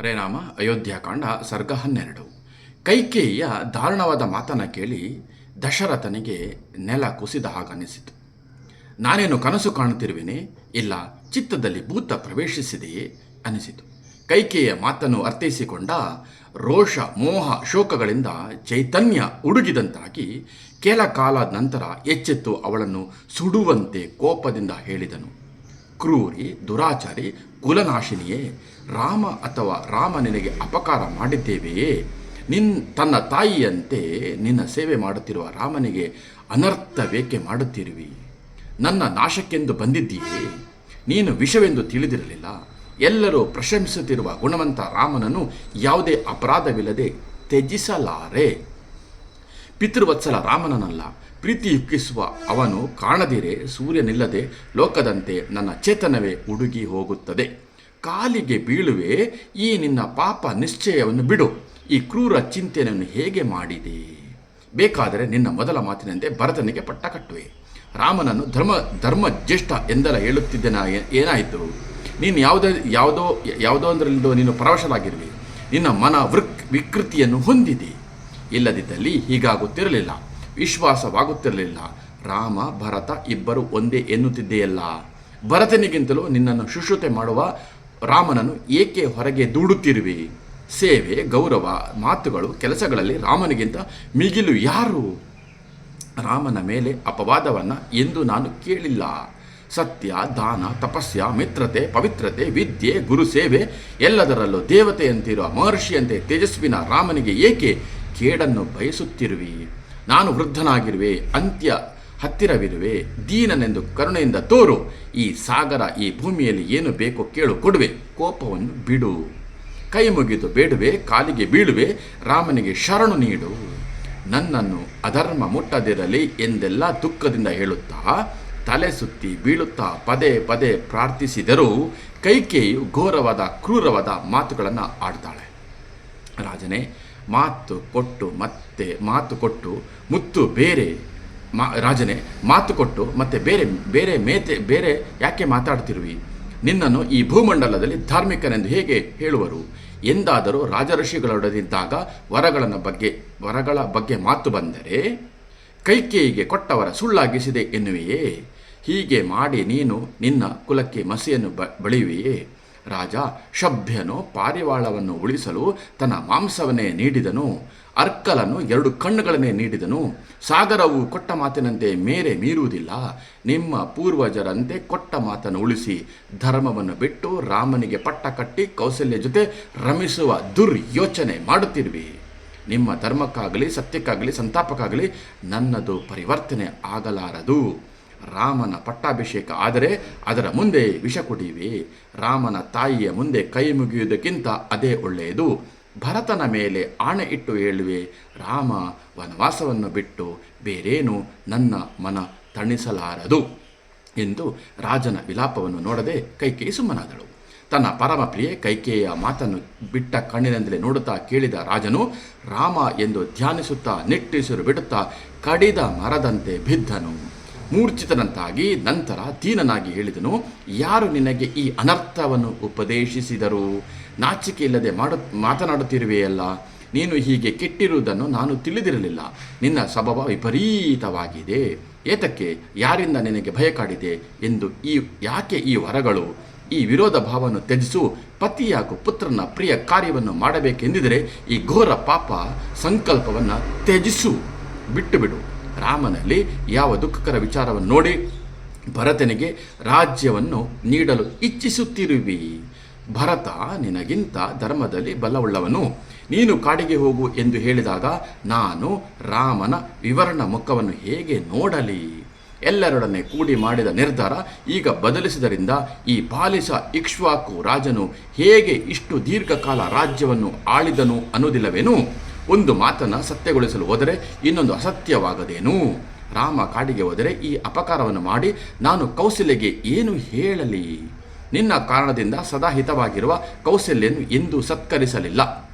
ಪರಿಣಾಮ ಅಯೋಧ್ಯಾಕಾಂಡ ಸರ್ಗ ಹನ್ನೆರಡು. ಕೈಕೇಯಿಯ ದಾರುಣವಾದ ಮಾತನ್ನು ಕೇಳಿ ದಶರಥನಿಗೆ ನೆಲ ಕುಸಿದ ಹಾಗನಿಸಿತು ನಾನೇನು ಕನಸು ಕಾಣುತ್ತಿರುವೆನೆ? ಇಲ್ಲ, ಚಿತ್ತದಲ್ಲಿ ಭೂತ ಪ್ರವೇಶಿಸಿದೆಯೇ? ಅನಿಸಿತು ಕೈಕೇಯ ಮಾತನ್ನು ಅರ್ಥೈಸಿಕೊಂಡ ರೋಷ, ಮೋಹ ಶೋಕಗಳಿಂದ ಚೈತನ್ಯ ಉಡುಗಿದಂತಾಗಿ ಕೆಲ ಕಾಲದ ನಂತರ ಎಚ್ಚೆತ್ತು ಅವಳನ್ನು ಸುಡುವಂತೆ ಕೋಪದಿಂದ ಹೇಳಿದನು. ಕ್ರೂರಿ, ದುರಾಚಾರಿ ಕುಲನಾಶಿನಿಯೇ, ರಾಮ ಅಥವಾ ರಾಮ ನಿನಗೆ ಅಪಕಾರ ಮಾಡಿದ್ದೇವೆಯೇ? ನಿನ್ ತನ್ನ ತಾಯಿಯಂತೆ ನಿನ್ನ ಸೇವೆ ಮಾಡುತ್ತಿರುವ ರಾಮನಿಗೆ ಅನರ್ಥವೇಕೆ ಮಾಡುತ್ತಿರುವಿ. ನನ್ನ ನಾಶಕ್ಕೆಂದು ಬಂದಿದ್ದೀಯೇ? ನೀನು ವಿಷವೆಂದು ತಿಳಿದಿರಲಿಲ್ಲ. ಎಲ್ಲರೂ ಪ್ರಶಂಸಿಸುತ್ತಿರುವ ಗುಣವಂತ ರಾಮನನ್ನು ಯಾವುದೇ ಅಪರಾಧವಿಲ್ಲದೆ ತ್ಯಜಿಸಲಾರೆ. ಪಿತೃವತ್ಸಲ ರಾಮನನ್ನಲ್ಲ ಪ್ರೀತಿಯುಕ್ಕಿಸುವ ಅವನು ಕಾಣದಿರೆ ಸೂರ್ಯನಿಲ್ಲದೆ ಲೋಕದಂತೆ ನನ್ನ ಚೇತನವೇ ಉಡುಗಿ ಹೋಗುತ್ತದೆ. ಕಾಲಿಗೆ ಬೀಳುವೆ, ಈ ನಿನ್ನ ಪಾಪ ನಿಶ್ಚಯವನ್ನು ಬಿಡು. ಈ ಕ್ರೂರ ಚಿಂತನೆಯನ್ನು ಹೇಗೆ ಮಾಡಿದೆ? ಬೇಕಾದರೆ ನಿನ್ನ ಮೊದಲ ಮಾತಿನಂತೆ ಭರತನಿಗೆ ಪಟ್ಟ ಕಟ್ಟುವೆ. ರಾಮನನ್ನು ಧರ್ಮ ಧರ್ಮ ಜ್ಯೇಷ್ಠ ಎಂದೆಲ್ಲ ಹೇಳುತ್ತಿದ್ದೆನ ಏನಾಯಿತು? ನೀನು ಯಾವುದೇ, ಯಾವುದೋ ಯಾವುದೋ ಒಂದರಲ್ಲಿಂದೋ ನೀನು ಪರವಶರಾಗಿರುವೆ ನಿನ್ನ ಮನ ವೃಕ್, ವಿಕೃತಿಯನ್ನು ಹೊಂದಿದೆ. ಇಲ್ಲದಿದ್ದಲ್ಲಿ ಹೀಗಾಗುತ್ತಿರಲಿಲ್ಲ. ವಿಶ್ವಾಸವಾಗುತ್ತಿರಲಿಲ್ಲ ರಾಮ, ಭರತ ಇಬ್ಬರು ಒಂದೇ ಎನ್ನುತ್ತಿದ್ದೆಯಲ್ಲ. ಭರತನಿಗಿಂತಲೂ ನಿನ್ನನ್ನು ಶುಶ್ರೂತೆ ಮಾಡುವ ರಾಮನನ್ನು ಏಕೆ ಹೊರಗೆ ದೂಡುತ್ತಿರುವೆ? ಸೇವೆ, ಗೌರವ, ಮಾತುಗಳು, ಕೆಲಸಗಳಲ್ಲಿ ರಾಮನಿಗಿಂತ ಮಿಗಿಲು ಯಾರು? ರಾಮನ ಮೇಲೆ ಅಪವಾದವನ್ನು ಎಂದು ನಾನು ಕೇಳಿಲ್ಲ. ಸತ್ಯ, ದಾನ, ತಪಸ್ಯ, ಮಿತ್ರತೆ, ಪವಿತ್ರತೆ, ವಿದ್ಯೆ, ಗುರು ಸೇವೆ ಎಲ್ಲದರಲ್ಲೂ ದೇವತೆಯಂತಿರುವ ಮಹರ್ಷಿಯಂತೆ ತೇಜಸ್ವಿನ ರಾಮನಿಗೆ ಏಕೆ ಕೇಡನ್ನು ಬಯಸುತ್ತಿರುವಿ? ನಾನು ವೃದ್ಧನಾಗಿರುವೆ, ಅಂತ್ಯ ಹತ್ತಿರವಿರುವೆ, ದೀನನೆಂದು ಕರುಣೆಯಿಂದ ತೋರು, ಈ ಸಾಗರ ಈ ಭೂಮಿಯಲ್ಲಿ ಏನು ಬೇಕೋ ಕೇಳು, ಕೊಡುವೆ, ಕೋಪವನ್ನು ಬಿಡು. ಕೈ ಮುಗಿದು ಬೇಡುವೆ, ಕಾಲಿಗೆ ಬೀಳುವೆ, ರಾಮನಿಗೆ ಶರಣು ನೀಡು. ನನ್ನನ್ನು ಅಧರ್ಮ ಮುಟ್ಟದಿರಲಿ ಎಂದೆಲ್ಲ ದುಃಖದಿಂದ ಹೇಳುತ್ತಾ, ತಲೆ ಸುತ್ತಿ ಬೀಳುತ್ತಾ ಪದೇ ಪದೇ ಪ್ರಾರ್ಥಿಸಿದರೂ, ಕೈಕೇಯು ಘೋರವಾದ, ಕ್ರೂರವಾದ ಮಾತುಗಳನ್ನು ಆಡ್ತಾಳೆ. ರಾಜನೇ ಮಾತು ಕೊಟ್ಟು ಮತ್ತೆ, ಮಾತು ಕೊಟ್ಟು, ಮುತ್ತು ಬೇರೆ ಮಾ, ರಾಜನೇ, ಮಾತು ಕೊಟ್ಟು ಮತ್ತೆ ಬೇರೆ ಬೇರೆ ಮೇತೆ, ಬೇರೆ ಯಾಕೆ ಮಾತಾಡ್ತಿರುವಿ? ನಿನ್ನನ್ನು ಈ ಭೂಮಂಡಲದಲ್ಲಿ ಧಾರ್ಮಿಕನೆಂದು ಹೇಗೆ ಹೇಳುವರು? ಎಂದಾದರೂ ರಾಜಋಷಿಗಳೊಡನಿದ್ದಾಗ ವರಗಳನ್ನು ಬಗ್ಗೆ, ವರಗಳ ಬಗ್ಗೆ ಮಾತು ಬಂದರೆ ಕೈಕೇಯಿಗೆ ಕೊಟ್ಟವರ ಸುಳ್ಳಾಗಿಸಿದೆ ಎನ್ನುವೆಯೇ? ಹೀಗೆ ಮಾಡಿ ನೀನು ನಿನ್ನ ಕುಲಕ್ಕೆ ಮಸಿಯನ್ನು ಬ, ಬಳಿಯುವೆಯೇ? ರಾಜ ಶಭ್ಯನು ಪಾರಿವಾಳವನ್ನು ಉಳಿಸಲು ತನ್ನ ಮಾಂಸವನ್ನೇ ನೀಡಿದನು, ಅರ್ಕಲನು ಎರಡು ಕಣ್ಣುಗಳನ್ನೇ ನೀಡಿದನು. ಸಾಗರವು ಕೊಟ್ಟ ಮಾತಿನಂತೆ ಮೇರೆ ಮೀರುವುದಿಲ್ಲ. ನಿಮ್ಮ ಪೂರ್ವಜರಂತೆ ಕೊಟ್ಟ ಮಾತನ್ನು ಉಳಿಸಿ ಧರ್ಮವನ್ನು ಬಿಟ್ಟು ರಾಮನಿಗೆ ಪಟ್ಟ ಕಟ್ಟಿ ಕೌಸಲ್ಯ ಜೊತೆ ರಮಿಸುವ ದುರ್ಯೋಚನೆ ಮಾಡುತ್ತಿರುವಿ. ನಿಮ್ಮ ಧರ್ಮಕ್ಕಾಗಲಿ, ಸತ್ಯಕ್ಕಾಗಲಿ, ಸಂತಾಪಕ್ಕಾಗಲಿ ನನ್ನದು ಪರಿವರ್ತನೆ ಆಗಲಾರದು. ರಾಮನ ಪಟ್ಟಾಭಿಷೇಕ. ಆದರೆ ಅದರ ಮುಂದೆ ವಿಷ ಕುಡಿಯುವೆ ರಾಮನ ತಾಯಿಯ ಮುಂದೆ ಕೈ ಮುಗಿಯುವುದಕ್ಕಿಂತ ಅದೇ ಒಳ್ಳೆಯದು. ಭರತನ ಮೇಲೆ ಆಣೆ ಇಟ್ಟು ಹೇಳುವೆ, ರಾಮ, ವನವಾಸವನ್ನು ಬಿಟ್ಟು ಬೇರೇನು ನನ್ನ ಮನ ತಣಿಸಲಾರದು ಎಂದು ರಾಜನ ವಿಲಾಪವನ್ನು ನೋಡದೆ ಕೈಕೇಯಿ ಸುಮ್ಮನಾದಳು. ತನ್ನ ಪರಮ ಪ್ರಿಯೆ ಕೈಕೇಯ ಮಾತನ್ನು ಬಿಟ್ಟ ಕಣ್ಣಿನಿಂದಲೇ ನೋಡುತ್ತಾ ಕೇಳಿದ ರಾಜನು, ರಾಮ ಎಂದು ಧ್ಯಾನಿಸುತ್ತಾ ನಿಟ್ಟುಸಿರು ಬಿಡುತ್ತಾ ಕಡಿದ ಮರದಂತೆ ಬಿದ್ದನು. ಮೂರ್ಛಿತನಂತಾಗಿ ನಂತರ ದೀನನಾಗಿ ಹೇಳಿದನು, ಯಾರು ನಿನಗೆ ಈ ಅನರ್ಥವನ್ನು ಉಪದೇಶಿಸಿದರು? ನಾಚಿಕೆ ಇಲ್ಲದೆ ಮಾಡು, ಮಾತನಾಡುತ್ತಿರುವೆಯಲ್ಲ. ನೀನು ಹೀಗೆ ಕೆಟ್ಟಿರುವುದನ್ನು ನಾನು ತಿಳಿದಿರಲಿಲ್ಲ. ನಿನ್ನ ಸ್ವಭಾವ ವಿಪರೀತವಾಗಿದೆ. ಏತಕ್ಕೆ ಯಾರಿಂದ ನಿನಗೆ ಭಯ ಕಾಡಿದೆ ಎಂದು ಈ, ಯಾಕೆ ಈ ವರಗಳು? ಈ ವಿರೋಧ ಭಾವವನ್ನು ತ್ಯಜಿಸು. ಪತಿಯಾಗು ಪುತ್ರನ ಪ್ರಿಯ ಕಾರ್ಯವನ್ನು ಮಾಡಬೇಕೆಂದಿದರೆ ಈ ಘೋರ ಪಾಪ ಸಂಕಲ್ಪವನ್ನು ತ್ಯಜಿಸು. ಬಿಟ್ಟು ಬಿಡು. ರಾಮನಲ್ಲಿ ಯಾವ ದುಃಖಕರ ವಿಚಾರವನ್ನು ನೋಡಿ ಭರತನಿಗೆ ರಾಜ್ಯವನ್ನು ನೀಡಲು ಇಚ್ಛಿಸುತ್ತಿರುವಿ. ಭರತ, ನಿನಗಿಂತ ಧರ್ಮದಲ್ಲಿ ಬಲವುಳ್ಳವನು. ನೀನು ಕಾಡಿಗೆ ಹೋಗು ಎಂದು ಹೇಳಿದಾಗ ನಾನು ರಾಮನ ವಿವರಣ ಮುಖವನ್ನು ಹೇಗೆ ನೋಡಲಿ? ಎಲ್ಲರೊಡನೆ ಕೂಡಿ ಮಾಡಿದ ನಿರ್ಧಾರ ಈಗ ಬದಲಿಸಿದರಿಂದ ಈ ಪಾಲಿಸ ಇಕ್ಷ್ವಾಕು ರಾಜನು ಹೇಗೆ ಇಷ್ಟು ದೀರ್ಘಕಾಲ ರಾಜ್ಯವನ್ನು ಆಳಿದನು ಅನ್ನುವುದಿಲ್ಲವೇನು? ಒಂದು ಮಾತನ್ನು ಸತ್ಯಗೊಳಿಸಲು ಹೋದರೆ ಇನ್ನೊಂದು ಅಸತ್ಯವಾಗದೇನು? ರಾಮ ಕಾಡಿಗೆ ಹೋದರೆ ಈ ಅಪಕಾರವನ್ನು ಮಾಡಿ ನಾನು ಕೌಶಲ್ಯಗೆ ಏನು ಹೇಳಲಿ? ನಿನ್ನ ಕಾರಣದಿಂದ ಸದಾ ಹಿತವಾಗಿರುವ ಕೌಶಲ್ಯನ್ನು ಎಂದೂ ಸತ್ಕರಿಸಲಿಲ್ಲ.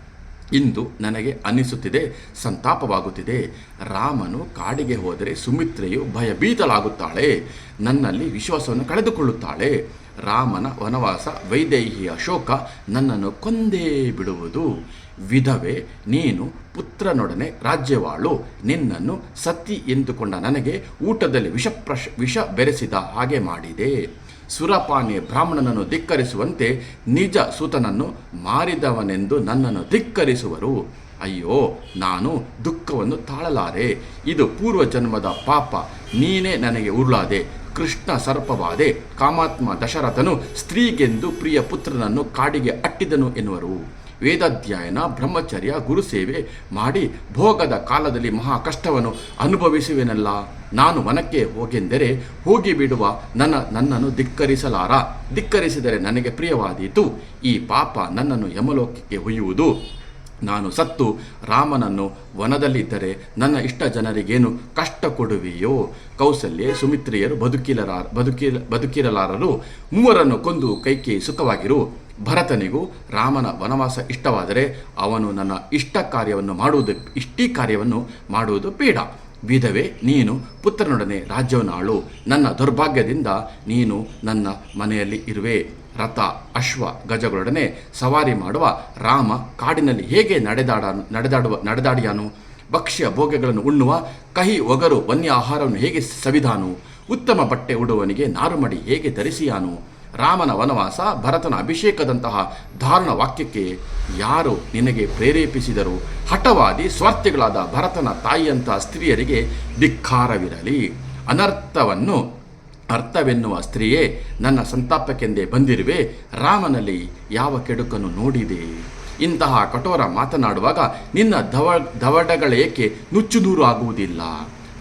ಇಂದು ನನಗೆ ಅನಿಸುತ್ತಿದೆ, ಸಂತಾಪವಾಗುತ್ತಿದೆ. ರಾಮನು ಕಾಡಿಗೆ ಹೋದರೆ ಸುಮಿತ್ರೆಯು ಭಯಭೀತಳಾಗುತ್ತಾಳೆ, ನನ್ನಲ್ಲಿ ವಿಶ್ವಾಸವನ್ನು ಕಳೆದುಕೊಳ್ಳುತ್ತಾಳೆ. ರಾಮನ ವನವಾಸ ವೈದೇಹಿಯ ಶೋಕ ನನ್ನನ್ನು ಕೊಂದೇ ಬಿಡುವುದು. ವಿಧವೆ, ನೀನು ಪುತ್ರನೊಡನೆ ರಾಜ್ಯವಾಳು, ನಿನ್ನನ್ನು ಸತಿ ಎಂದುಕೊಂಡ ನನಗೆ ಊಟದಲ್ಲಿ ವಿಷಪ್ರಶ ವಿಷ ಬೆರೆಸಿದ ಹಾಗೆ ಮಾಡಿದೆ. ಸುರಪಾನಿ ಬ್ರಾಹ್ಮಣನನ್ನು ಧಿಕ್ಕರಿಸುವಂತೆ ನಿಜ ಸುತನನ್ನು ಮಾರಿದವನೆಂದು ನನ್ನನ್ನು ಧಿಕ್ಕರಿಸುವರು. ಅಯ್ಯೋ, ನಾನು ದುಃಖವನ್ನು ತಾಳಲಾರೆ. ಇದು ಪೂರ್ವ ಜನ್ಮದ ಪಾಪ. ನೀನೇ ನನಗೆ ಉರುಳಾದೆ. ಕೃಷ್ಣ ಸರ್ಪವಾದೆ. ಕಾಮಾತ್ಮ ದಶರಥನು ಸ್ತ್ರೀಗೆಂದು ಪ್ರಿಯ ಪುತ್ರನನ್ನು ಕಾಡಿಗೆ ಅಟ್ಟಿದನು ಎನ್ನುವರು. ವೇದಾಧ್ಯಯನ, ಬ್ರಹ್ಮಚರ್ಯ, ಗುರುಸೇವೆ ಮಾಡಿ ಭೋಗದ ಕಾಲದಲ್ಲಿ ಮಹಾ ಕಷ್ಟವನ್ನು ಅನುಭವಿಸುವೆನಲ್ಲ. ನಾನು ವನಕ್ಕೆ ಹೋಗೆಂದರೆ ಹೋಗಿ ಬಿಡುವ ನನ್ನ ನನ್ನನ್ನು ಧಿಕ್ಕರಿಸಲಾರ. ಧಿಕ್ಕರಿಸಿದರೆ ನನಗೆ ಪ್ರಿಯವಾದೀತು. ಈ ಪಾಪ ನನ್ನನ್ನು ಯಮಲೋಕಕ್ಕೆ ಒಯ್ಯುವುದು ನಾನು ಸತ್ತು ರಾಮನನ್ನು ವನದಲ್ಲಿದ್ದರೆ ನನ್ನ ಇಷ್ಟ ಜನರಿಗೇನು ಕಷ್ಟ ಕೊಡುವೆಯೋ? ಕೌಸಲ್ಯ, ಸುಮಿತ್ರಿಯರು ಬದುಕಿಲರ, ಬದುಕಿಲ, ಬದುಕಿರಲಾರರು. ಮೂವರನ್ನು ಕೊಂದು ಕೈಕೇಯಿ ಸುಖವಾಗಿರು. ಭರತನಿಗೂ ರಾಮನ ವನವಾಸ ಇಷ್ಟವಾದರೆ ಅವನು ನನ್ನ ಇಷ್ಟ ಕಾರ್ಯವನ್ನು ಮಾಡುವುದು, ಇಷ್ಟೀ ಕಾರ್ಯವನ್ನು ಮಾಡುವುದು ಬೇಡ. ವಿಧವೆ, ನೀನು ಪುತ್ರನೊಡನೆ ರಾಜ್ಯವನ್ನು ಆಳು ನನ್ನ ದೌರ್ಭಾಗ್ಯದಿಂದ ನೀನು ನನ್ನ ಮನೆಯಲ್ಲಿ ಇರುವೆ. ರಥ, ಅಶ್ವ, ಗಜಗಳೊಡನೆ ಸವಾರಿ ಮಾಡುವ ರಾಮ ಕಾಡಿನಲ್ಲಿ ಹೇಗೆ ನಡೆದಾಡ, ನಡೆದಾಡುವ, ನಡೆದಾಡಿಯಾನು? ಭಕ್ಷ್ಯ ಭೋಗ್ಯಗಳನ್ನು ಉಣ್ಣುವ ಕಹಿ ಒಗರು ವನ್ಯ ಆಹಾರವನ್ನು ಹೇಗೆ ಸವಿದಾನು? ಉತ್ತಮ ಬಟ್ಟೆ ಉಡುವವನಿಗೆ ನಾರುಮಡಿ ಹೇಗೆ ಧರಿಸಿಯಾನು? ರಾಮನ ವನವಾಸ, ಭರತನ ಅಭಿಷೇಕದಂತಹ ಧಾರುಣ ವಾಕ್ಯಕ್ಕೆ ಯಾರು ನಿನಗೆ ಪ್ರೇರೇಪಿಸಿದರು ಹಠವಾದಿ ಸ್ವಾರ್ಥಿಗಳಾದ ಭರತನ ತಾಯಿಯಂತಹ ಸ್ತ್ರೀಯರಿಗೆ ಧಿಕ್ಕಾರವಿರಲಿ. ಅನರ್ಥವನ್ನು, ಅರ್ಥವೆನ್ನುವ ಸ್ತ್ರೀಯೇ ನನ್ನ ಸಂತಾಪಕ್ಕೆಂದೇ ಬಂದಿರುವೆ, ರಾಮನಲ್ಲಿ ಯಾವ ಕೆಡುಕನ್ನು ನೋಡಿದೆ? ಇಂತಹ ಕಠೋರ ಮಾತನಾಡುವಾಗ ನಿನ್ನ ಧವಡಗಳೇಕೆ ದವಡಗಳೇಕೆ ನುಚ್ಚುದೂರು ಆಗುವುದಿಲ್ಲ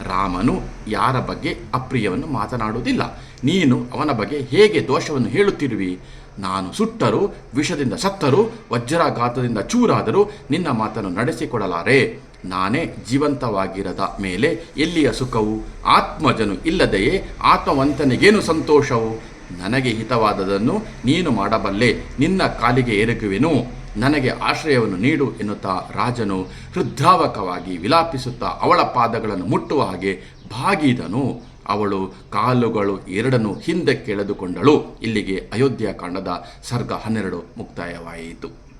ರಾಮನು ಯಾರ ಬಗ್ಗೆ ಅಪ್ರಿಯವನ್ನು ಮಾತನಾಡುವುದಿಲ್ಲ. ನೀನು ಅವನ ಬಗ್ಗೆ ಹೇಗೆ ದೋಷವನ್ನು ಹೇಳುತ್ತಿರುವಿ? ನಾನು ಸುಟ್ಟರು, ವಿಷದಿಂದ ಸತ್ತರು, ವಜ್ರಾಘಾತದಿಂದ ಚೂರಾದರೂ, ನಿನ್ನ ಮಾತನ್ನು ನಡೆಸಿಕೊಡಲಾರೆ. ನಾನೇ ಜೀವಂತವಾಗಿರದ ಮೇಲೆ ಎಲ್ಲಿಯ ಸುಖವು? ಆತ್ಮಜನು ಇಲ್ಲದೆಯೇ ಆತ್ಮವಂತನಿಗೇನು ಸಂತೋಷವು? ನನಗೆ ಹಿತವಾದದನ್ನು ನೀನು ಮಾಡಬಲ್ಲೆ, ನಿನ್ನ ಕಾಲಿಗೆ ಎರಗುವೆನು. ನನಗೆ ಆಶ್ರಯವನ್ನು ನೀಡು ಎನ್ನುತ್ತಾ ರಾಜನು ಹೃದ್ಧಾವಕವಾಗಿ ವಿಲಾಪಿಸುತ್ತಾ ಅವಳ ಪಾದಗಳನ್ನು ಮುಟ್ಟುವ ಹಾಗೆ ಬಾಗಿದನು ಅವಳು ಕಾಲುಗಳು ಎರಡನ್ನು ಹಿಂದೆ ಕೆಳೆದುಕೊಂಡಳು. ಇಲ್ಲಿಗೆ ಅಯೋಧ್ಯ ಕಾಂಡದ ಸರ್ಗ ಹನ್ನೆರಡು ಮುಕ್ತಾಯವಾಯಿತು.